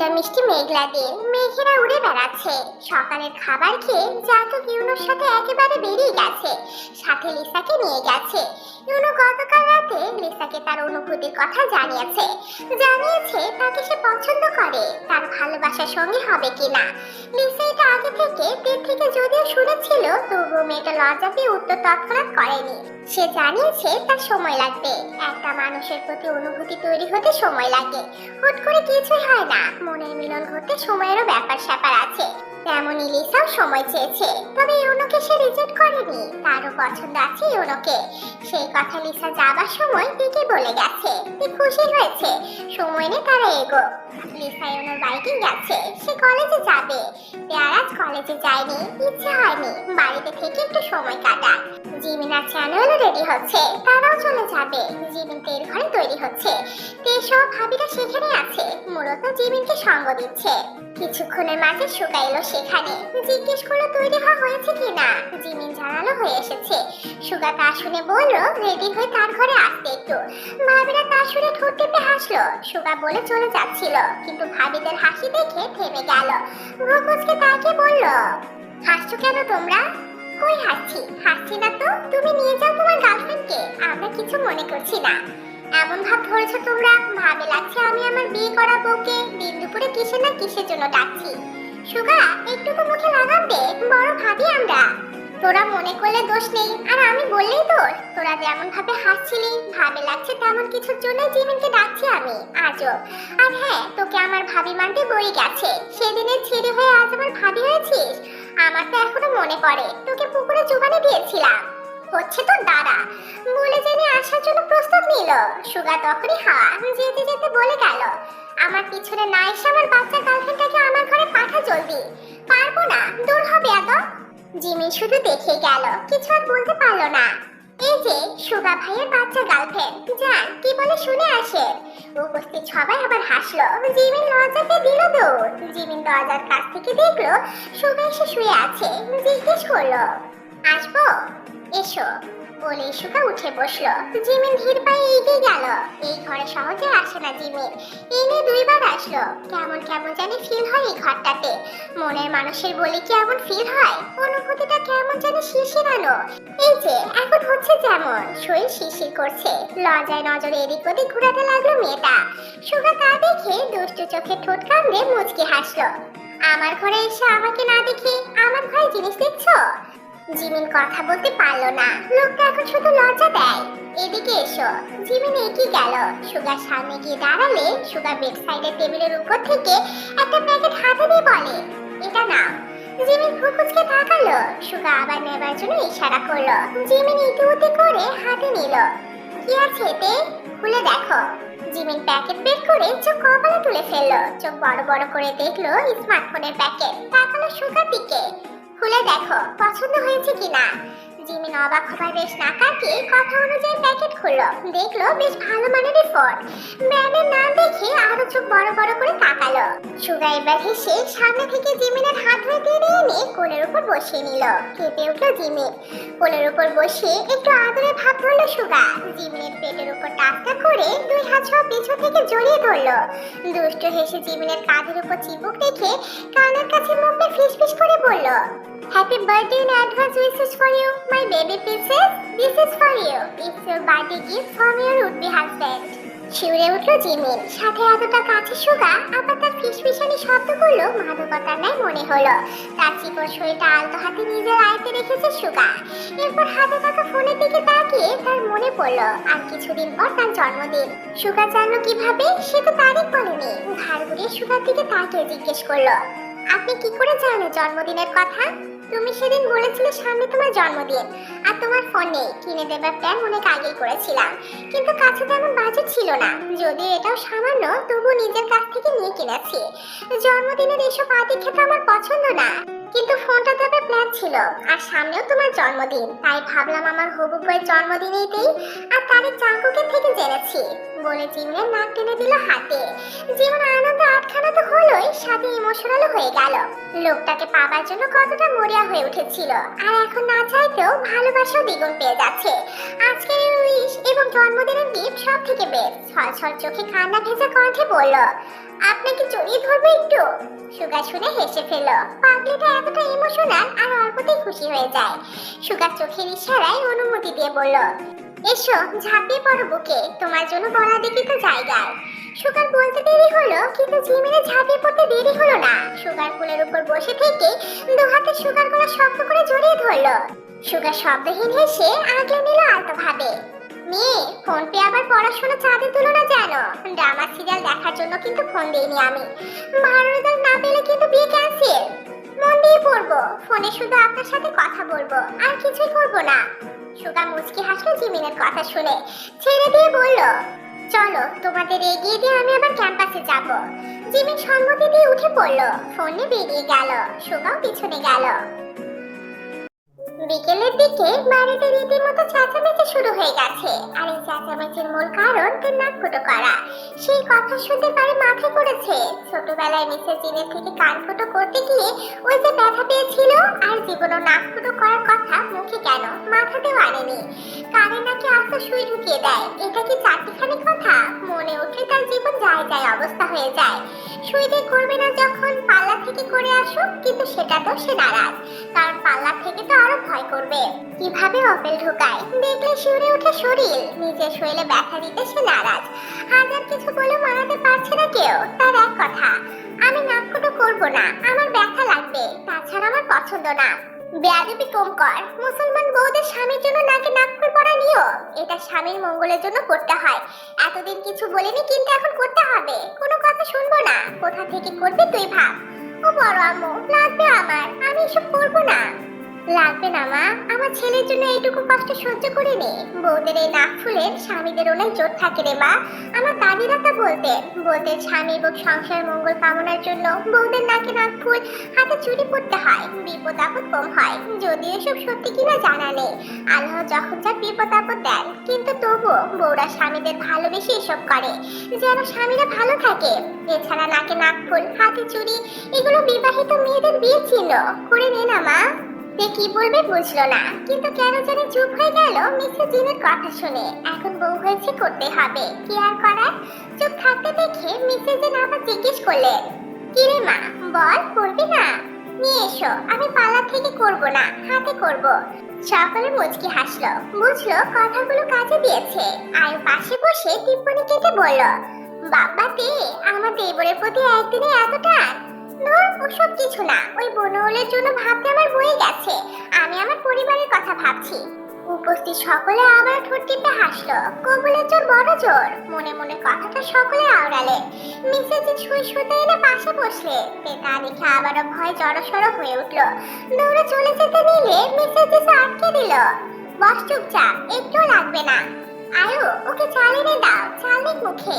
একটা মিষ্টি মেঘলা দিন মেঘেরা উড়ে বেড়াচ্ছে। সকালের খাবার খেয়ে জাতক ইউনোর সাথে একেবারে বেরিয়ে গেছে। সাথে লিসাকে নিয়ে গেছে। ইউনো গতকাল রাতে লিসাকে তার অনুভূতির কথা জানিয়েছে। জানিয়েছে তাকে সে পছন্দ করে, তার ভালোবাসার সঙ্গে হবে কিনা। লিসা এটা আগে থেকে তীর থেকে যদিও শুনেছিল তবুও মেয়েটা লজ্জা পেয়ে উত্তর তৎক্ষণাৎ করেনি। সে জানিয়েছে তার সময় লাগবে। একটা মানুষের প্রতি অনুভূতি তৈরি হতে সময় লাগে। হুট করে কিছুই হয় না। মনের মিলন ঘটতে সময়েরও ব্যাপার স্যাপার আছে। তেমনই লিসাও সময় চেয়েছে। তবে রিজেক্ট করেনি। তারও পছন্দ আছে ইউনোকে সেই কথা লিসা যাবার সময় দিকে বলে গেছে। সে খুশি হয়েছে। সময় নিয়ে তারা এগো। লিসা ইউনোর বাইকে গেছে। সে কলেজে যাবে। পেয়ারাজ কলেজে যায়নি। ইচ্ছে হয়নি। বাড়িতে থেকে একটু সময় কাটা জিমিন আর চ্যানেলও রেডি হচ্ছে। তারাও চলে যাবে। জিমিন তেল ঘরে তৈরি হচ্ছে। তে সব ভাবিরা সেখানে আছে। মূলত জিমিনকে সঙ্গ দিচ্ছে। কিছুক্ষণের মাঝে শুকাইলো সেখানে। জিজ্ঞেস করল তৈরি হওয়া হয়েছে কিনা? জিমিন জানালো হয়ে এসেছে। সুগা তা শুনে বলল, রেডি হয়ে তার ঘরে আসতে একটু। ভাবিরা তা শুনে ঠোঁট টিপে হাসলো। সুগা বলে চলে যাচ্ছিল, কিন্তু ভাবিদের হাসি দেখে থেমে গেল। ভ্রুকুচকে তাকে বলল, হাসছো কেন তোমরা? কই হাসছি? হাসছি না তো? তুমি নিয়ে যাও তোমার গার্লফ্রেন্ডকে। আমরা কিছু মনে করছি না। এমন ভাব ধরেছো তোমরা? ভাবে লাগছে আমি আমার বিয়ে করা বউকে দিন দুপুরে কিসে না কিসের জন্য ডাকছি। সুগা একটু তো মুখে লাগাম দে বড় ভাবি আমরা। তোরা মনে করলে দোষ নেই, আর আমি বললেই দোষ তোরা যেমন ভাবে হাসছিলি, ভাবে লাগছে তেমন কিছুর জন্য জিমিনকে ডাকছি আমি আজও আর হ্যাঁ তোকে আমার ভাবি মানতে বই গেছে, সেদিনের ছেড়ে হয়ে আজ আমার ভাবি হয়েছিস? আমার তো এখনও মনে পড়ে, তোকে পুকুরে চুবানে দিয়েছিলাম। হচ্ছে তো দাদা, বলে জেনে আসার জন্য প্রস্তুত নিল, সুগা তখনই হাওয়া যেতে যেতে বলে গেল, আমার পিছনে না এসে আমার বাচ্চা গার্লফ্রেন্ডটাকে আমার ঘরে পাঠা জলদি পারব না, দূর হবে এত জিমি শুধু দেখে গেল, কিছু আর বলতে পারল না। এই যে সুগা ভাইয়ের বাচ্চা গার্লফ্রেন্ড যান কি বলে শুনে আসে। উপস্থিত সবাই আবার হাসলো জিমিন লজ্জাতে দিল দৌড়। জিমিন দরজার কাছ থেকে দেখল সুগা এসে শুয়ে আছে, জিজ্ঞেস করল, আসব? এসো। বলে সুগা উঠে বসল। জিমিন ধীর পায়ে এগিয়ে গেল। এই ঘরে সহজে আসে না জিমিন। এনে দুইবার আসলো। কেমন কেমন জানি ফিল হয় এই ঘরটাতে। মনের মানুষের বলে কি এমন ফিল হয়? অনুভূতিটা কেমন জানি শিরশিরানো এই যে, এখন হচ্ছে যেমন। শরীর শিরশির করছে। লজ্জায় নজরে এদিক ওদিক ঘুরাতে লাগল মেয়েটা। সুগা তা দেখে দুষ্টু চোখে ঠোঁট কামড়ে মুচকি হাসলো। আমার ঘরে এসে আমাকে না দেখে আমার ঘরে জিনিস দেখছ? জিমিন কথা বলতে পারল না। লোকটা এখন শুধু লজ্জা দেয়। এদিকে এসো। জিমিন এগিয়ে গেল। সুগার সামনে গিয়ে দাঁড়ালে সুগার বেড সাইডের টেবিলের উপর থেকে একটা প্যাকেট হাতে দিয়ে বলে, এটা নাও। জিমিন ফুকুচকে তাকালো। সুগা আবার নেবার জন্য ইশারা করল। জিমিন ইতিমধ্যে করে হাতে নিল। কি আছে এতে? খুলে দেখো। জিমিন প্যাকেট বের করে চোখ কপালে তুলে ফেলল। চোখ বড় বড় করে দেখল স্মার্টফোনের প্যাকেট। তাকালো সুগার দিকে। খুলে দেখো, পছন্দ হয়েছে কিনা? জিমিন অবাক হবার বেশ না কাটিয়ে কথা অনুযায়ী প্যাকেট খুললো। দেখল বেশ ভালো মানের ফোন ব্র্যান্ডের নাম দেখে আরও চোখ বড় বড় করে তাকালো। সুগা এবার হেসে সামনে থেকে জিমিনের হাত ধরে টেনে এনে কোলের উপর বসিয়ে নিল। কেঁপে উঠল জিমিন কোলের উপর বসে একটু আদরে ভাব ধরলো সুগা জিমিনের পেটের উপর টাচটা করে দুই হাত সব পিছন থেকে জড়িয়ে ধরলো। দুষ্ট হেসে জিমিনের কাঁধের উপর চিবুক রেখে কানের কাছে মুখে ফিস ফিস করে বলল birthday in advance wishes for you my baby princess this is for you it's your birthday gift from your would be husband শিউরে উঠল জিমিন। সাথে এতটা কাছে সুগা, আবার তার ফিসফিসানি শব্দ করল মাদকতার ন্যায় মনে হলো। তার চিকন শরীরটা আলতো হাতে নিজের আয়তে রেখেছে সুগা। এরপর হাতে থাকা ফোনের দিকে তাকিয়ে তার মনে পড়ল, আর কিছুদিন পর তার জন্মদিন। সুগা জানলো কীভাবে, সে তো তারিখ বলেনি। ঘাড় ঘুরিয়ে সুগার দিকে তাকিয়ে জিজ্ঞেস করল, আপনি কি করে জানেন জন্মদিনের কথা? তুমি সেদিন বলেছিলে সামনে তোমার জন্মদিন, আর তোমার ফোন নেই। কিনে দেবার প্ল্যান অনেক আগেই করেছিলাম। কিন্তু কাছে তেমন বাজেট ছিল না। যদিও এটাও সামান্য তবু নিজের কাছ থেকে নিয়ে কিনেছি। জন্মদিনের এসব আদি খেতে আমার পছন্দ না। কিন্তু ফোনটা দেবার প্ল্যান ছিল, আর সামনেও তোমার জন্মদিন। তাই ভাবলাম আমার হবু বইয়ের জন্মদিনেই দেই, আর তারিখ চাঙ্কুকের থেকে জেনেছি। বলে জিমনের নাক টেনে দিল হাতে। জীবন আনন্দ আটখানা গেল। লোকটাকে পাবার জন্য কতটা মরিয়া হয়ে উঠেছিল। আর এখন না চাইতেও ভালোবাসাও দ্বিগুণ পেয়ে যাচ্ছে। আজকের উইশ এবং জন্মদিনের গিফট সব থেকে বেশ ছল চোখে কান্না ভেজা কণ্ঠে বলল আপনাকে জড়িয়ে ধরবো একটু? সুগা শুনে হেসে ফেল পাগলিটা এতটা ইমোশনাল আর অল্পতেই খুশি হয়ে যায়। সুগার চোখের ইশারায় অনুমতি দিয়ে বলল, এসো, ঝাঁপিয়ে পড়ো বুকে। তোমার জন্য বরাদিকিত জায়গায়। সুগার বলতে দেরি হলো, কিন্তু জিমিনে ঝাঁপিয়ে পড়তে দেরি হলো না। সুগার ফুলের উপর বসে থেকে দু হাতে সুগারগুলো শক্ত করে জড়িয়ে ধরলো। সুগার শব্দহীন হেসে আগলে নিল আলতো ভাবে মেয়ে ফোন পে আবার পড়াশোনা চাঁদে তুলো না যেন। ড্রামা সিরিয়াল দেখার জন্য কিন্তু ফোন দিইনি আমি। ভালো রেজাল্ট না পেলে কিন্তু বিয়ে ক্যান্সেল মন দিয়ে পড়ব ফোনে শুধু আপনার সাথে কথা বলব, আর কিছুই করব না। সুগা মুচকি হাসলো জিমিনের কথা শুনে। ছেড়ে দিয়ে বলল চলো, তোমাদের এগিয়ে দিয়ে আমি আবার ক্যাম্পাসে যাব। জিমি সম্মতি দিয়ে উঠে পড়ল, ফোনে বেরিয়ে গেল সুগাও পিছনে গেল। বিকেলের দিকে বাড়িতে রীতিমতো চেঁচামেচি শুরু হয়ে গেছে, আর এই চেঁচামেচির মূল কারণ তার নাক ফুটো করা। সেই কথা শুনতে পারে মাথায় করেছে ছোটবেলায় মিসেস জিনের থেকে কান ফুটো করতে গিয়ে ওই যে ব্যথা পেয়েছিল, আর জীবনও নাক ফুটো করার কথা মুখে কেন মাথাতেও আনেনি। কানে নাকি আস্তে শুয়ে ঢুকিয়ে দেয়। এটা কি চারটিখানি কথা? মনে উঠে তার জীবন যায় যায় অবস্থা হয়ে যায়। দিয়ে করবে না যখন পাল্লা থেকে করে আসুক, কিন্তু সেটা তো সে নারাজ। কারণ পাল্লা থেকে তো আরও ভয় করবে। কীভাবে অপেল ঢুকায়? দেখলে শিউরে ওঠে শরীর। নিজের শরীরে ব্যথা দিতে সে নারাজ। হাজার কিছু বলে মানাতে পারছে না কেউ। তার এক কথা, আমি নাককুটো করব না। আমার ব্যথা লাগবে। তাছাড়া আমার পছন্দ না। বেয়াদবি কম কর। মুসলমান বউদের স্বামীর জন্য নাকে নাকফুল পরা নিও এটা স্বামীর মঙ্গলের জন্য করতে হয়। এতদিন কিছু বলিনি, কিন্তু এখন করতে হবে। কোনো কথা শুনব না। কোথা থেকে করবি তুই ভাব। ও বড় আম্মু, লাগবে আমার। আমি এসব করব না। লাগবে না, মা। আমার ছেলের জন্য এইটুকু কষ্ট সহ্য করে নে। বউদের এই নাক ফুলের স্বামীদের অনেক জোর থাকে রে, মা। আমার দাদিরা তা বলতেন। বলতেন স্বামী এবং সংসার মঙ্গল কামনার জন্য বউদের নাকে নাক ফুল, হাতে চুরি পড়তে হয়, বিপদ আপদ কম হয়। যদিও এসব সত্যি কিনা জানা নেই। আল্লাহ যখন যা বিপদ আপদ দেন, কিন্তু তবুও বউরা স্বামীদের ভালোবেসে এসব করে, যেন স্বামীরা ভালো থাকে। এছাড়া নাকে নাক ফুল, হাতে চুরি, এগুলো বিবাহিত মেয়েদের বিয়ে ছিল করে নে না, মা। সে কি বলবে বুঝলো না। কিন্তু কেন জানি চুপ হয়ে গেল মিসেস জিনের কথা শুনে। এখন বউ হয়েছে করতে হবে। কি আর করার? চুপ থাকতে দেখে মিসেস জিন আবার জিজ্ঞেস করলেন কি রে মা, বল, করবি না? নিয়ে এসো, আমি পার্লার থেকে করব না, হাতে করব। সকলে মুচকি হাসলো। বুঝলো কথাগুলো কাজে দিয়েছে। আর পাশে বসে টিপ্পনি কেটে বলল, বাবা দে আমার দেবরের প্রতি একদিনে এত টান ওসব কিছু না। ওই বনৌলের জন্য ভাবতে আমার বয়ে গেছে। আমি আমার পরিবারের কথা ভাবছি। উপস্থিত সকলে আবার ঠোঁট টিপে হাসলো। কবুলের জোর বড় জোর মনে মনে কথাটা সকলে আওড়ালে। মিসেস শুই শুতে এনে পাশে বসলে তা দেখে আবারও ভয় জড়সড় হয়ে উঠল। দৌড়ে চলে যেতে নিলে মিসেস আটকে দিল। বস চুপচাপ একটুও লাগবে না। আয়ো, ওকে চাল এনে দাও চালের মুখে।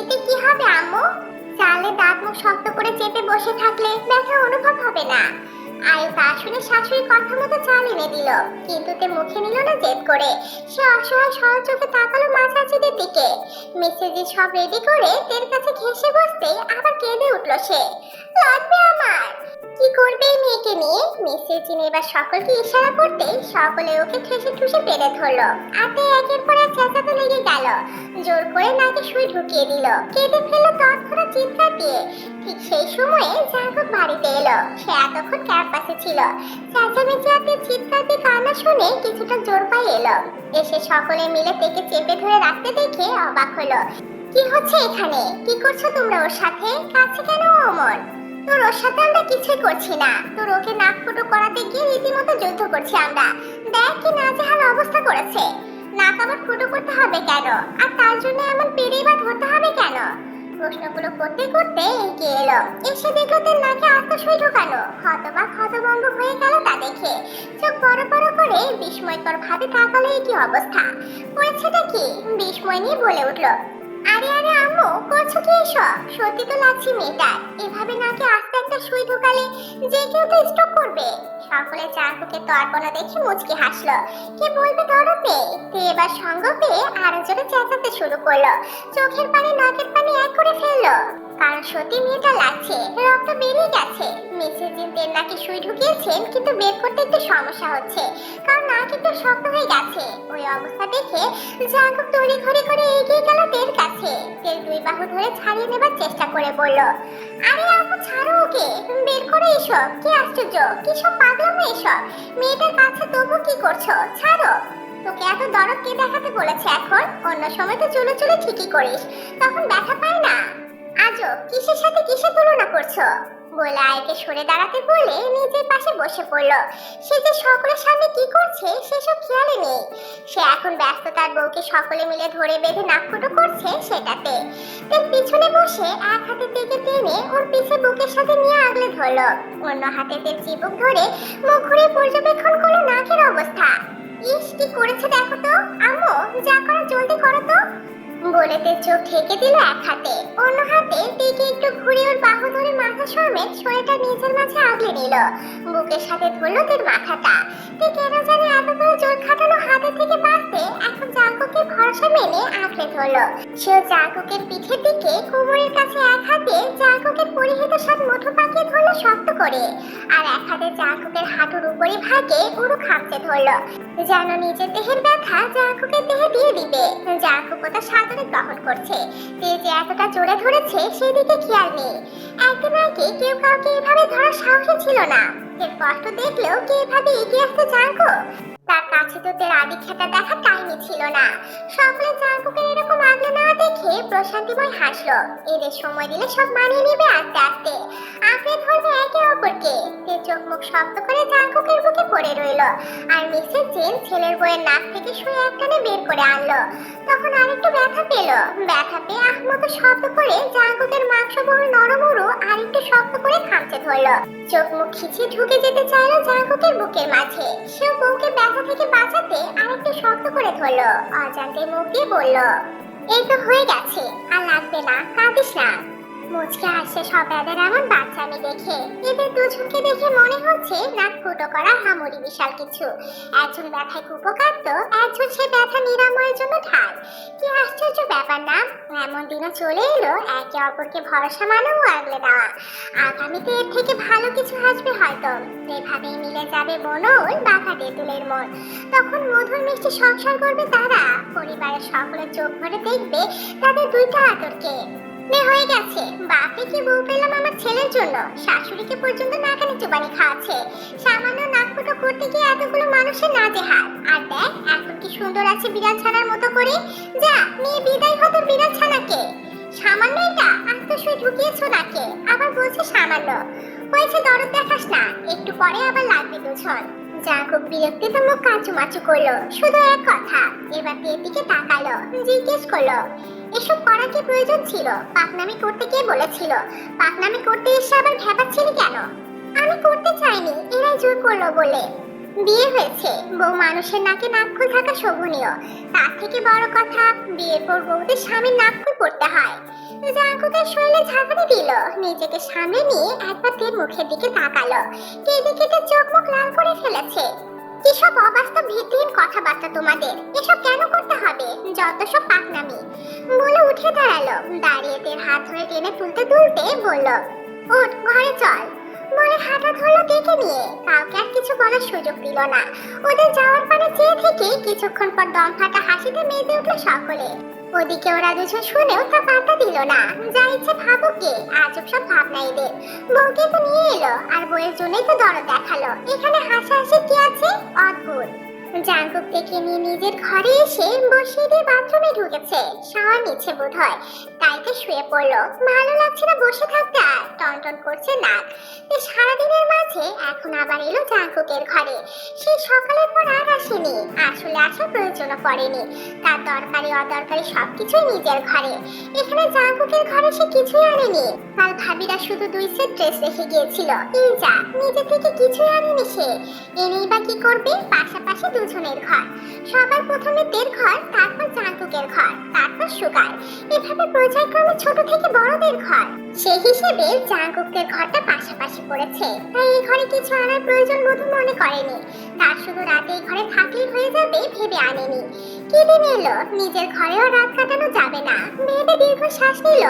এতে কি হবে, আম্মু? চালে দাঁত মুখ শক্ত করে চেপে বসে থাকলে ব্যথা অনুভব হবে না। শুনে শাশুড়ি কথা মতো চাল এনে দিল। কিন্তু তে মুখে নিল না জেদ করে। সে অসহায় সরল চোখে তাকালো মাছাচিদের দিকে। মেসেজে সব রেডি করে তের কাছে ঘেসে বসতেই আবার কেঁদে উঠল সে। লাগবে আমার। কি করবে এই মেয়েকে নিয়ে? মিসেস জিন এবার সকলকে ইশারা করতে সকলে ওকে ঠেসে ঠুসে পেরে ধরলো। হাতে একের পর এক চেঁচাতে লেগে গেল। জোর করে নাকে সুই ঢুকিয়ে দিল। কেঁদে ফেলল তৎক্ষণাৎ চিৎকার দিয়ে। ঠিক সেই সময়ে জাগব বাড়িতে এলো। সে এতক্ষণ ক্যাম্পাসে ছিল। চেঁচামেচি হাতে চিৎকার দিয়ে কান্না শুনে কিছুটা জোর পাই এলো। এসে সকলে মিলে তেকে চেপে ধরে রাখতে দেখে অবাক হলো। কি হচ্ছে এখানে? কি করছ তোমরা ওর সাথে? কাছে কেন অমর? তোর ওর সাথে আমরা কিছুই করছি না। তোর ওকে নাক ফুটো করাতে গিয়ে রীতিমতো যুদ্ধ করছি আমরা। দেখ কি নাজেহাল অবস্থা করেছে। নাক আবার ফুটো করতে হবে কেন? আর তার জন্য এমন পেরেই বা ধরতে হবে কেন? প্রশ্নগুলো করতে করতে এগিয়ে এলো। এসে দেখল তার নাকে আত্মসই ঢোকানো হতবাক হতভম্ব হয়ে গেল তা দেখে। চোখ বড় বড় করে বিস্ময়কর ভাবে তাকালো এই কি অবস্থা। হয়েছেটা কি? বিস্ময় নিয়ে বলে উঠল, আরে আরে, আম্মু করছ কি এসব? সত্যি তো লাগছে মেয়েটার। এভাবে নাকি আস্তে একটা সুই ঢুকালে যে কেউ তো স্টক করবে। সকলে চারপুকে তর্পণা দেখে মুচকি হাসলো। কে বলবে ধরতে? তে এবার সঙ্গ পেয়ে আরও জোরে চেঁচাতে শুরু করল। চোখের পানি, নাকের পানি এক করে ফেলল। কারণ সত্যি মেয়েটা লাগছে, রক্ত বেরিয়ে গেছে। মিসেস জিন নাকি সুই ঢুকিয়েছেন, কিন্তু বের করতে একটু সমস্যা হচ্ছে, কারণ নাক একটু শক্ত হয়ে গেছে। ওই অবস্থা দেখে জাঙ্কুক তড়ি ঘড়ি করে এগিয়ে গেল তের কাছে। তেল দুই বাহু ধরে ছাড়িয়ে নেবার চেষ্টা করে বলল, আরে আপু, ছাড়ো ওকে, বের করে এসব, কি আশ্চর্য, কি সব পাগলামো এসব? মেয়েটার কাছে তবু কি করছ? ছাড়ো। তোকে এত দরদ কে দেখাতে বলেছে এখন? অন্য সময় তো চলে চলে ঠিকই করিস, তখন ব্যথা পায় না? আজও কিসের সাথে কিসের তুলনা করছ? বলে আয়কে সরে দাঁড়াতে বলে নিজের পাশে বসে পড়ল। সে যে সকলের সামনে কি করছে, সেসব খেয়ালে নেই। সে এখন ব্যস্ত তার বউকে সকলে মিলে ধরে বেঁধে নাকফুটো করছে সেটাতে। তার পিছনে বসে এক হাতে থেকে টেনে ওর পিছে বুকের সাথে নিয়ে আগলে ধরলো। অন্য হাতে তেল চিবুক ধরে মুখ ঘুরে পর্যবেক্ষণ করল নাকের অবস্থা। ইস, কি করেছে দেখো তো। আম্মু, যা করা জলদি করো তো। বলে তে চোখ ঢেকে দিল এক হাতে। অন্য হাতে দিকে একটু ঘুরে ওর বাহু ধরে মাথা সমেত শরীরটা নিজের মাঝে আগলে নিল। বুকের সাথে ধরলো তোর মাথাটা। তে কেন জানে এত করে জোর খাটানো হাতে থেকে বাঁচতে এখন জাঙ্কুকে ভরসা মেনে আঁকড়ে ধরলো। সেও জাঙ্কুকের পিঠের দিকে কোমরের কাছে এক হাতে জাঙ্কুকের পরিহিত সব মুঠো পাকিয়ে ধরলো শক্ত করে। আর এক হাতে জাঙ্কুকের হাঁটুর উপরি ভাগে উড়ু খামচে ধরলো। যেন নিজের দেহের ব্যথা জাঙ্কুকের দেহে দিয়ে দিবে। জাঙ্কুক ওটা সাদরে গ্রহণ করছে। যে যে এতটা জোরে ধরেছে, সেদিকে খেয়াল নেই। একদম আগে কেউ কাউকে এভাবে ধরার সাহসই ছিল না। এর কষ্ট দেখলেও কে এভাবে এগিয়ে আসতে জাঙ্কু তার কাছে তো তের আদি খেতা দেখার টাইমই ছিল না। সকলে জাঙ্কুকের এরকম আগলে না দেখে প্রশান্তিময় হাসলো। এদের সময় দিলে সব মানিয়ে নেবে আস্তে আস্তে। আঁকড়ে ধরবে একে অপরকে। তে চোখ মুখ শক্ত করে জাঙ্কুকের বুকে পড়ে রইল। আর মিসেস জেন ছেলের বইয়ের নাক থেকে শুয়ে একটানে বের করে আনলো। তখন আরেকটু ব্যথা পেল। ব্যথা পেয়ে আহমতো শব্দ করে জাঙ্কুকের মাংস বহু নরম উড়ু আরেকটু শক্ত করে খামচে ধরলো। চোখ মুখ খিচিয়ে ঢুকে যেতে চাইলো জাঙ্কুকের বুকের মাঝে। সেও বউকে ব্যথা থেকে বাঁচাতে আরেকটু শক্ত করে ধরলো। অজান্তে মুখ দিয়ে বলল, এই তো হয়ে গেছে, আর লাগবে না, কাঁদিস না। মুচকে আসছে সব এদের এমন বাচ্চামি দেখে। এদের দুজনকে দেখে মনে হচ্ছে নাক ফুটো করা হামুরি বিশাল কিছু। একজন ব্যথায় কুপকান্ত একজন সে ব্যথা নিরাময়ের জন্য ঢাল কি আশ্চর্য ব্যাপার না, এমন দিনও চলে এলো, একে অপরকে ভরসা মানো ও আগলে দেওয়া। আগামীতে এর থেকে ভালো কিছু আসবে হয়তো। এভাবেই মিলে যাবে মনল বাঘা তেঁতুলের মন। তখন মধুর মিষ্টি সংসার করবে তারা। পরিবারের সকলে চোখ ভরে দেখবে তাদের দুইটা আদরকে। নে, হয়ে গেছে। বাপে কি বউ পেলাম আমার ছেলের জন্য? শাশুড়িকে পর্যন্ত নাকানি চুবানি খাওয়াচ্ছে। সামান্য নাক ফুটো করতে গিয়ে এতগুলো মানুষের নাজে হাত আর দেখ, এখন কি সুন্দর আছে বিড়াল ছানার মতো করে। যা নিয়ে বিদায় হতো বিড়াল ছানাকে। সামান্য এটা আত্মসই ঢুকিয়েছো নাকে। আবার বলছে সামান্য। হয়েছে, দরদ দেখাস না। একটু পরে আবার লাগবে দুজন। জাগব বিরক্তিতে মুখ কাঁচু মাচু করল। শুধু এক কথা, এবার তের দিকে তাকালো, জিজ্ঞেস করল এসব করা কি প্রয়োজন ছিল? পাকনামি করতে কে বলেছিল? পাকনামি করতে এসে আবার ভেবাচ্ছিলি কেন? আমি করতে চাইনি, এরাই জোর করল বলে। বিয়ে হয়েছে, বউ মানুষের নাকে নাকফুল থাকা শোভনীয়। তার থেকে বড় কথা, বিয়ের পর বউদের স্বামীর নাকফুল পড়তে হয়। জাঙ্কুকের শরীরে দিল, নিজেকে সামনে নিয়ে একবার মুখের দিকে তাকালো। কেঁদে কেটে চোখ মুখ লাল করে ফেলেছে। কিসব অবাস্তব ভিত্তিহীন কথাবার্তা তোমাদের। এসব কেন করতে হবে? যত সব পাকনামি। বলে উঠে দাঁড়াল। দাঁড়িয়ে হাত ধরে টেনে তুলতে তুলতে বলল, ওঠ, ঘরে চল। বলে হাঁটা ধরলো দেখে নিয়ে। কাউকে আর কিছু বলার সুযোগ দিল না। ওদের যাওয়ার পরে চেয়ে থেকে কিছুক্ষণ পর দম ফাটা হাসিতে মেজে উঠল সকলে। ওদিকে ওরা দুজন শুনেও তা পাতা দিল না। যা ইচ্ছে ভাবুক গে, আজব সব ভাবনা এদের। বউকে তো নিয়ে এলো, আর বউয়ের জন্যই তো দরদ দেখাল। এখানে হাসাহাসি কি আছে? অদ্ভুত। জাঙ্কুক থেকে নিয়ে নিজের ঘরে এসে বসিয়ে দিয়ে বাথরুমে ঢুকেছে। শাওয়ার নিচ্ছে বোধ হয় তাই তো শুয়ে পড়ল। ভালো লাগছে না বসে থাকতে আর। টনটন করছে নাক। সারাদিনের মাঝে এখন আবার এলো জাঙ্কুকের ঘরে। সে সকালের পর আর আসেনি। আসলে আসার প্রয়োজনও পড়েনি। তার দরকারি, অদরকারি সবকিছুই নিজের ঘরে। এখানে জাঙ্কুকের ঘরে সে কিছুই আনেনি। কাল ভাবিরা শুধু দুই সেট ড্রেস রেখে গিয়েছিল। এই যা নিজে থেকে কিছুই আনেনি সে। এনেই বা কি করবে? পাশাপাশি দুজনের ঘর। সবার প্রথমে তের ঘর, তারপর জাঙ্কুকের ঘর, তারপর সুগার। এভাবে পর্যায়ক্রমে ছোট থেকে বড়দের ঘর। সেই হিসেবে জাঙ্কুকের ঘরটা পাশাপাশি পড়েছে। তাই এই ঘরে কিছু আনার প্রয়োজন মধু মনে করেনি। তার শুধু রাতে এই ঘরে থাকলেই হয়ে যাবে ভেবে আনেনি। কি দিন এলো? নিজের ঘরেও রাত কাটানো যাবে না। মেয়েটা দীর্ঘ শ্বাস নিল।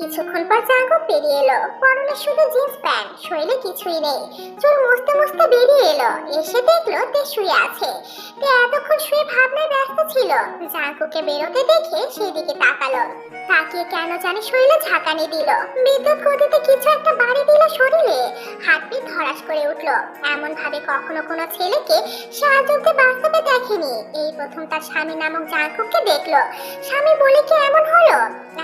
কিছুক্ষণ পর জাঙ্কুক বেরিয়ে এলো। পরনে শুধু জিন্স প্যান্ট শরীরে কিছুই নেই। চুল মুছতে মুছতে বেরিয়ে এলো। এসে দেখল তে শুয়ে আছে। তে এতক্ষণ শুয়ে ভাবনায় ব্যস্ত ছিল। জাঙ্কুকে বেরোতে দেখে সেদিকে তাকালো। তাকিয়ে কেন জানি শরীরে ঝাঁকানি দিল। বিদ্যুৎ গতিতে কিছু একটা বাড়ি দিল শরীরে। হাতটি ধরাস করে উঠল। এমন ভাবে কখনো কোনো ছেলেকে সাহায্য বাস্তবে দেখেনি। এই প্রথম তার স্বামী নামক জাঙ্কুককে দেখল। স্বামী বলে কি এমন হলো?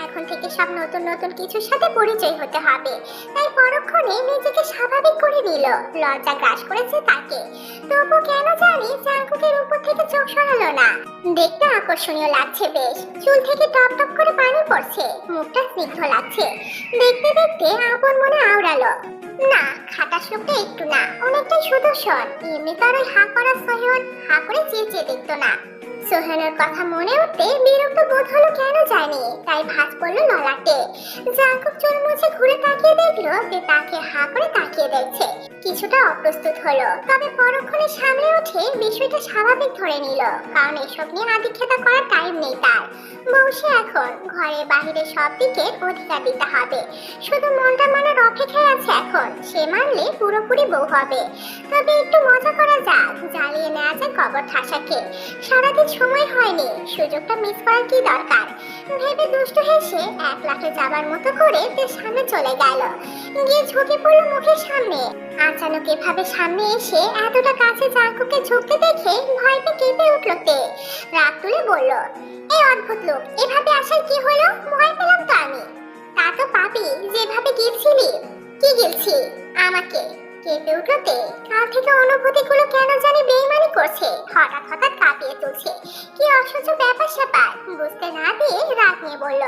এখন থেকে সব নতুন নতুন কিছুর সাথে পরিচয় হতে হবে। তাই পরক্ষণে নিজেকে স্বাভাবিক করে নিল। লজ্জা গ্রাস করেছে তাকে। তবু কেন জানি জাঙ্কুকের উপর থেকে চোখ সরালো না। দেখতে আকর্ষণীয় লাগছে বেশ। চুল থেকে টপ টপ করে পানি পড়ছে। মুখটা স্নিগ্ধ লাগছে। দেখতে দেখতে আপন মনে আওড়ালো। না খাটাস লোকটা একটু না, অনেকটাই সুদর্শন এমনি তার ওই হা করা সহন হা করে চেয়ে চেয়ে দেখতো না। সোহেনের কথা মনে উঠতে বিরক্ত বোধ হলো কেন জানি, তাই ভাত পড়ল ললাটে জাকব চোর মুছে ঘুরে তাকিয়ে দেখল যে তাকে হা করে তাকিয়ে দেখছে। কিছুটা অপ্রস্তুত হলো। তবে পরক্ষণে সামনে উঠে বিষয়টা স্বাভাবিক ধরে নিল, কারণ এসব নিয়ে আদিক্ষেতা করার টাইম নেই তার। বসে এখন, ঘরে বাহিরে সব দিকে অধিকার দিতে হবে। শুধু মনটা মানার অপেক্ষায় আছে এখন, সে মানলে পুরোপুরি বউ হবে। তবে একটু মজা করা যাক, জ্বালিয়ে নেওয়া যায় কবর ঠাসাকে। সারাদিন সময় হয়নি, সুযোগটা মিস করার কি দরকার? ভেবে দুষ্ট হেসে এক লাখে যাবার মতো করে তে সামনে চলে গেল। গিয়ে ঝুঁকে পড়ল মুখের সামনে। আচানক এভাবে সামনে এসে এতটা কাছে জাঙ্কুকে ঝুঁকতে দেখে ভয় পেয়ে কেঁপে উঠল তে রাগ তুলে বলল এই অদ্ভুত লোক, এভাবে আসার কি হলো? ভয় পেলাম তো আমি। তা তো পাবি, যেভাবে গিয়েছিলি কি গেলছি? আমাকে। কেঁপে উঠল তে কাল থেকে অনুভূতিগুলো কেন জানি বেইমানি করছে, হঠাৎ হঠাৎ কাঁপিয়ে তুলছে। কি অসহ্য ব্যাপার স্যাপার বুঝতে না দিয়ে রাগ নিয়ে বলল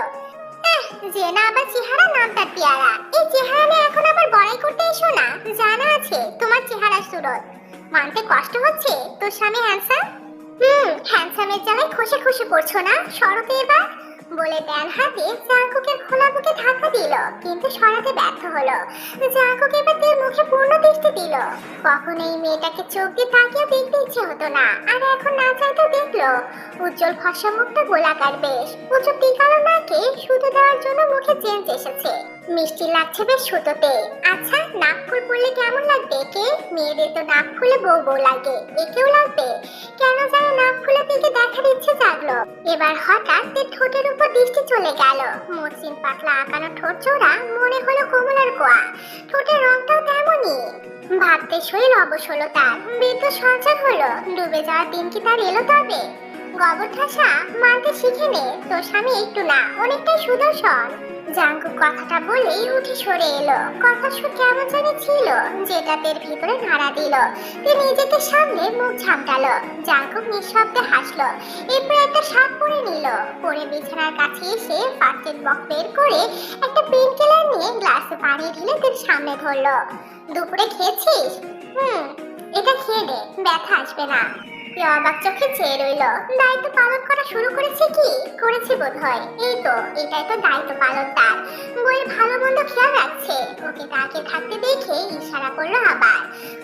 "আহ, যে না আবার চেহারা নামটা পেয়ারা। এই চেহারা এখন আবার বড়াই করতে এসো না। জানা আছে তোমার চেহারা সুরত। মানতে কষ্ট হচ্ছে? তোর স্বামী হ্যান্ডসাম হুম হ্যান্ডসামের জ্বালায় খুশি খুশি পড়ছো না? সরতে এবার? বলে ড্যান হাতে জাঙ্কুকের খোলা বুকে ধাক্কা দিল, কিন্তু সরাতে ব্যর্থ হলো। জাঙ্কুক এবার তার মুখে পূর্ণ দৃষ্টি দিল। কখন এই মেয়েটাকে চোখ দিয়ে তাকিয়ে দেখতে ইচ্ছে হতো না, আর এখন না চাইতেও দেখল। উজ্জ্বল ফর্সা মুখটা গোলাকার বেশ উজ্জ্বল টিকালো নাকে শুধু দেওয়ার জন্য মুখে চেঞ্জ এসেছে। মিষ্টি লাগছে বেশ সুতোতে। আচ্ছা নাক ফুল পরলে কেমন লাগবে? কে মেয়েদের তো নাক ফুলে বউ বউ লাগে। একেও লাগবে? কেন যেন নাক ফুলে থেকে দেখার ইচ্ছে জাগলো। এবার হঠাৎ তার ঠোঁটের উপর দৃষ্টি চলে গেল। মসৃণ পাতলা আঁকানো ঠোঁট জোড়া মনে হলো কমলার কোয়া ঠোঁটের রংটাও তেমনই। ভাবতে শরীর অবশ হলো তার। বিদ্যুৎ সঞ্চার হলো। ডুবে যাওয়ার দিন কি তার এলো তবে? গবর ঠাসা মানতে শিখে নে তোর স্বামী একটু না, অনেকটাই সুদর্শন। জাঙ্কু কথাটা বলেই উঠে সরে এলো। কথা সুর কেমন জানি ছিল যেটা তের ভিতরে নাড়া দিল। তে নিজেকে সামনে মুখ ঝামটালো জাঙ্কুক নিঃশব্দে হাসলো। এরপর একটা শাক পরে নিল। পরে বিছানার কাছে এসে ফার্স্ট এড বক্স বের করে একটা পেন কিলার নিয়ে গ্লাসে পানি ঢেলে তের সামনে ধরলো। দুপুরে খেয়েছিস? হুম, এটা খেয়ে দে, ব্যথা আসবে না। প্রিয় অবাক চোখে চেয়ে রইল। দায়িত্ব পালন করা শুরু করেছে কি? করেছে বোধ হয় এই তো, এটাই তো দায়িত্ব পালন তার। বইয়ের ভালো মন্দ খেয়াল রাখছে। ওকে তাকে থাকতে দেখে ইশারা করল আবার।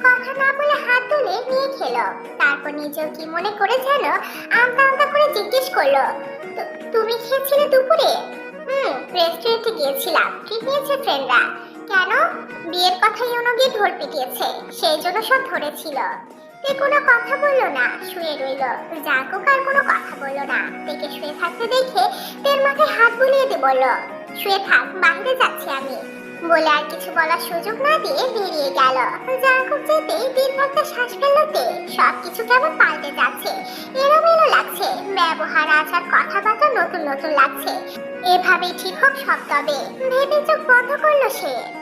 কথা না বলে হাত তুলে নিয়ে খেলো। তারপর নিজেও কি মনে করে যেন আমতা আমতা করে জিজ্ঞেস করল তুমি খেয়েছিলে দুপুরে? হুম রেস্টুরেন্টে গিয়েছিলাম। ঠিক নিয়েছে ফ্রেন্ডরা কেন? বিয়ের কথা ইউনো গিয়ে ঢোল পিটিয়েছে। সেই জন্য সব ধরেছিল। তে কোনো কথা বলল না। শুয়ে রইল। জাকুক আর কোনো কথা বলল না। তেকে শুয়ে থাকতে দেখে তের মাথায় হাত বুলিয়ে দিয়ে বলল, শুয়ে থাক, বাইরে যাচ্ছি আমি। বলে আর কিছু বলার সুযোগ না দিয়ে বেরিয়ে গেল। জাকুক যেতে দীর্ঘ একটা শ্বাস ফেলল তে। সব কিছু কেমন পাল্টে যাচ্ছে। এলোমেলো লাগছে। ব্যবহার, আচার, কথাবার্তা নতুন নতুন লাগছে। এভাবে ঠিক হোক সব তবে। ভেবে চোখ বন্ধ করল সে।